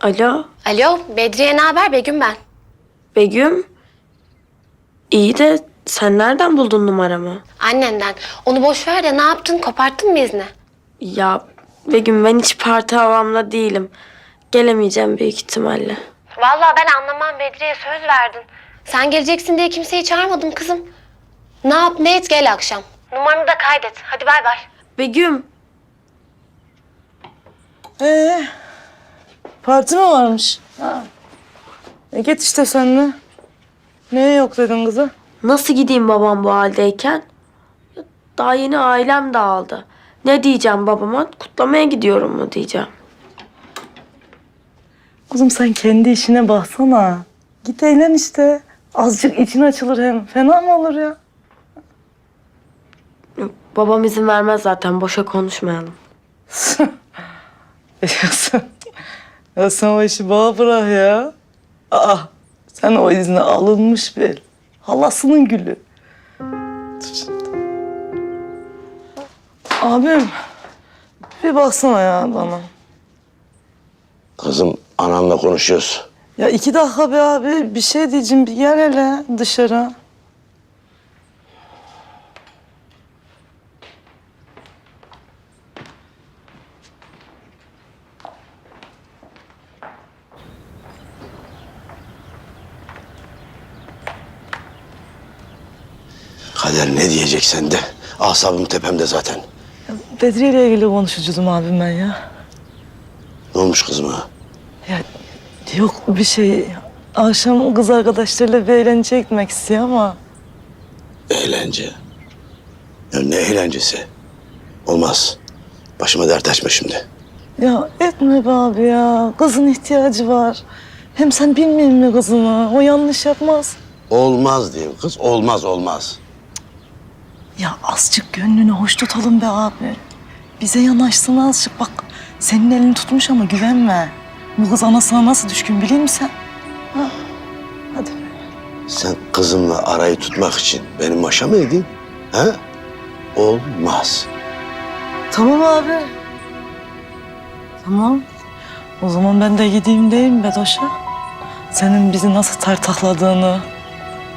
Alo, Alo, Bedriye ne haber? Begüm ben. Begüm. İyi de sen nereden buldun numaramı? Annenden. Onu boş ver de ne yaptın? Koparttın mı izni? Ya Begüm ben hiç parti havamla değilim. Gelemeyeceğim büyük ihtimalle. Vallahi ben anlamam Bedriye söz verdin. Sen geleceksin diye kimseyi çağırmadım kızım. Ne yap ne et gel akşam. Numaramı da kaydet. Hadi bay bay. Begüm, Ee, parti mi varmış? Ha. E git işte sen de. Neye yok dedin kıza? nasıl gideyim babam bu haldeyken? Daha yeni ailem dağıldı. Ne diyeceğim babama? Kutlamaya gidiyorum mu diyeceğim. Kızım sen kendi işine baksana. Git eğlen işte. Azıcık için açılır hem. Fena mı olur ya? Yok, Babam izin vermez zaten. Boşa konuşmayalım. ya sen, ya sen o işi bana bırak ya. Aa, sen o izne alınmış bir. Halasının gülü. Dur şimdi. Abim, bir baksana ya bana. Kızım anamla konuşuyoruz. Ya iki dakika be abi. Bir şey diyeceğim. Bir gel hele dışarı. Kader ne diyeceksen de asabım tepemde zaten. Bedriye ile ilgili konuşucudum abim ben ya. Ne olmuş kızıma? Ya yok bir şey. Akşam kız arkadaşlarıyla bir eğlence gitmek istiyor ama... Eğlence. Ya ne eğlencesi? Olmaz. Başıma dert açma şimdi. Ya etme be abi ya. Kızın ihtiyacı var. Hem sen bilmiyor mi kızını? O yanlış yapmaz. Olmaz diyeyim kız. Olmaz olmaz. Ya azıcık gönlünü hoş tutalım be abi. Bize yanaşsın azıcık. Bak senin elini tutmuş ama güvenme. Bu kız anasına nasıl düşkün biliyor musun sen? Ha, hadi. Sen kızımla arayı tutmak için benim maşa mı edeyim? He? Olmaz. Tamam abi. Tamam. O zaman ben de gideyim değil mi Bedoş'a? Senin bizi nasıl tartakladığını,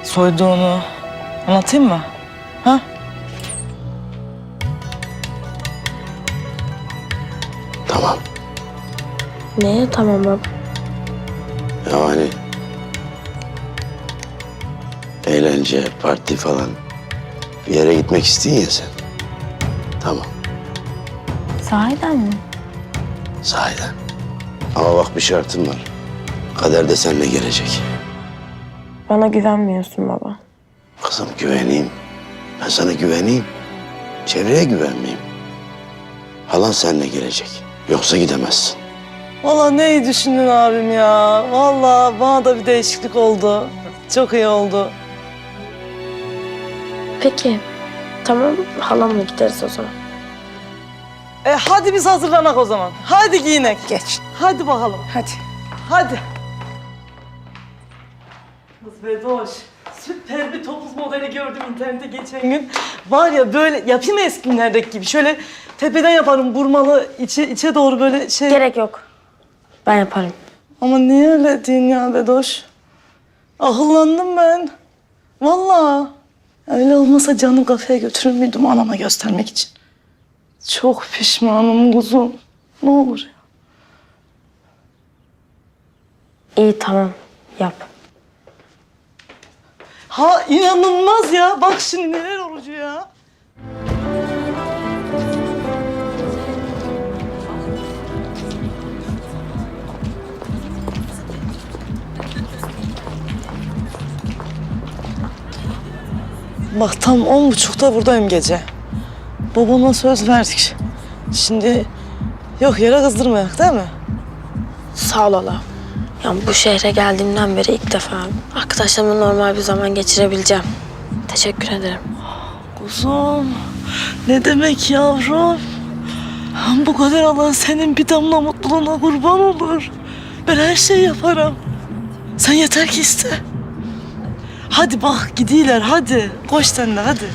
soyduğunu anlatayım mı? Ha? Neye tamam baba? Yani eğlence, parti falan bir yere gitmek istiyorsun ya sen. Tamam. Sahiden mi? Sahiden. Ama bak bir şartım var. Kader de seninle gelecek. Bana güvenmiyorsun baba. Kızım güveneyim. Ben sana güveneyim. Çevreye güvenmeyeyim. Halan seninle gelecek. Yoksa gidemezsin. Vallahi ne iyi düşündün abim ya. Vallahi bana da bir değişiklik oldu. Çok iyi oldu. Peki. Tamam halamla gideriz o zaman. E hadi biz hazırlanak o zaman. Hadi giyinek. Geç. Hadi bakalım. Hadi. Hadi. Kız Bedoş. Süper bir topuz modeli gördüm internette geçen gün. Var ya böyle yapayım mı eski günlerdeki gibi. Şöyle tepeden yaparım burmalı içe, içe doğru böyle şey. Gerek yok. Ben yaparım. Ama niye öyle diyorsun ya Bedoş? Akıllandım ben. Vallahi. Öyle olmasa canım kafeye götürür müydüm anama göstermek için? Çok pişmanım kuzum. Ne olur ya. İyi tamam. Yap. Ha inanılmaz ya. Bak şimdi neler olucu ya. Bak tam on buçukta buradayım gece. Babama söz verdik. Şimdi yok yere kızdırmayak değil mi? Sağ ol hala. Yani bu şehre geldiğimden beri ilk defa arkadaşlarımla normal bir zaman geçirebileceğim. Teşekkür ederim. Kuzum, ne demek yavrum? Bu kadar Allah senin bir damla mutluluğuna kurban olur. Ben her şeyi yaparım. Sen yeter ki iste. Hadi bak gidiyorlar hadi. Koş sen de hadi.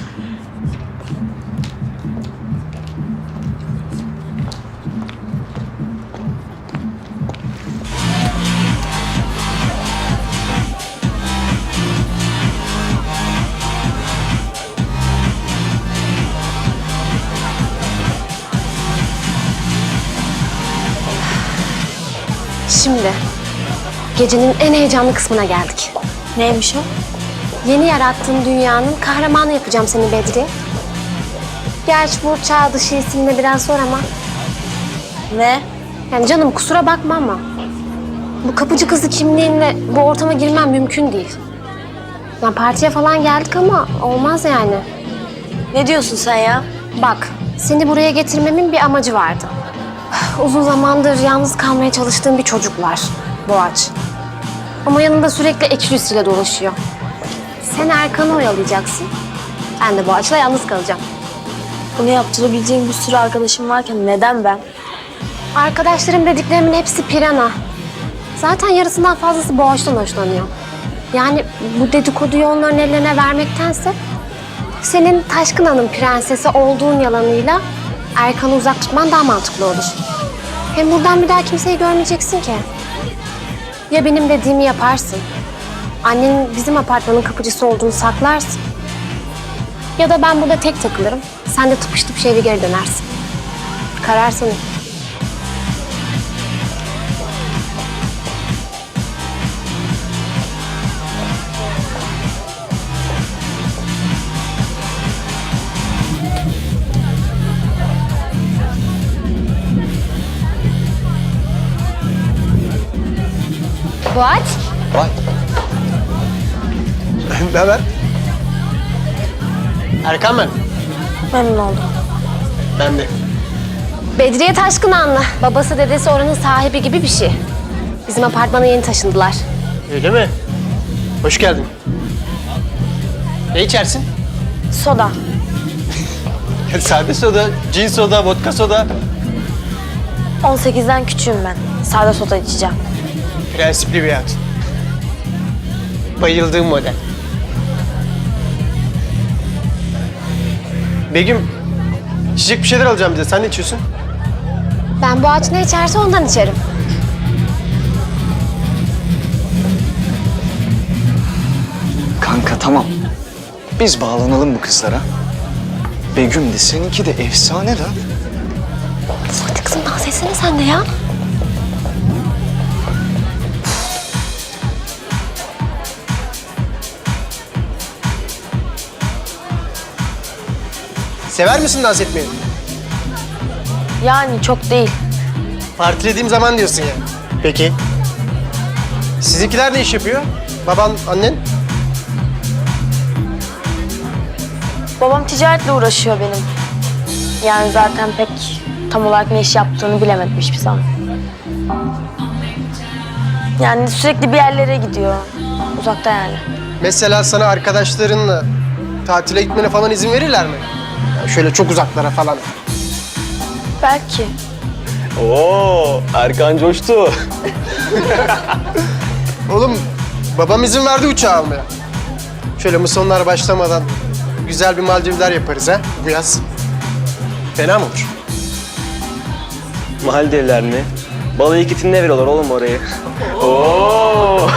Şimdi gecenin en heyecanlı kısmına geldik. Neymiş o? Yeni yarattığım dünyanın kahramanı yapacağım seni Bedri. Gerçi bu çağ dışı isimle biraz zor ama. Ne? Yani canım kusura bakma ama. Bu kapıcı kızı kimliğinle bu ortama girmem mümkün değil. Yani partiye falan geldik ama olmaz yani. Ne diyorsun sen ya? Bak, seni buraya getirmemin bir amacı vardı. Uzun zamandır yalnız kalmaya çalıştığım bir çocuk var, Boğaç. Ama yanında sürekli ekşüsüyle dolaşıyor. Sen Erkan'ı oyalayacaksın. Ben de Boğaç'la yalnız kalacağım. Bunu yaptırabileceğim bir sürü arkadaşım varken neden ben? Arkadaşlarım dediklerimin hepsi pirana. Zaten yarısından fazlası Boğaç'tan hoşlanıyor. Yani bu dedikoduyu onların ellerine vermektense... ...senin Taşkın Hanım prensesi olduğun yalanıyla... ...Erkan'ı uzak tutman daha mantıklı olur. Hem buradan bir daha kimseyi görmeyeceksin ki. Ya benim dediğimi yaparsın. Annenin bizim apartmanın kapıcısı olduğunu saklarsın. Ya da ben burada tek takılırım. Sen de tıpış tıpış eve geri dönersin. Karar senin. Boğaç. Vay. ne haber? Erkan ben. Memnun oldum. Ben de. Bedriye Taşkınanlı. Babası dedesi oranın sahibi gibi bir şey. Bizim apartmana yeni taşındılar. Öyle mi? Hoş geldin. Ne içersin? Soda. Sade soda, cin soda, vodka soda. 18'den küçüğüm ben. Sade soda içeceğim. Prensipli bir hayat. Bayıldığım model. Begüm, içecek bir şeyler alacağım bize. Sen ne içiyorsun? Ben Boğaç ne içerse ondan içerim. Kanka tamam. Biz bağlanalım bu kızlara. Begüm de seninki de efsane lan. Hadi kızım dans etsene sen de ya. Sever misin dans etmeyi? Yani çok değil. Partilediğim zaman diyorsun yani. Peki. Sizinkiler ne iş yapıyor? Baban, annen? Babam ticaretle uğraşıyor benim. Yani zaten pek tam olarak ne iş yaptığını bilemedim hiçbir zaman. Yani sürekli bir yerlere gidiyor. Uzakta yani. Mesela sana arkadaşlarınla tatile gitmene falan izin verirler mi? Yani şöyle çok uzaklara falan. Belki. Oo, Erkan coştu. Oğlum babam izin verdi uçağı almaya. Şöyle musonlar başlamadan güzel bir Maldivler yaparız ha bu yaz. Fena mı olur? Maldivler mi? Balayı kitinde veriyorlar oğlum orayı. Oo.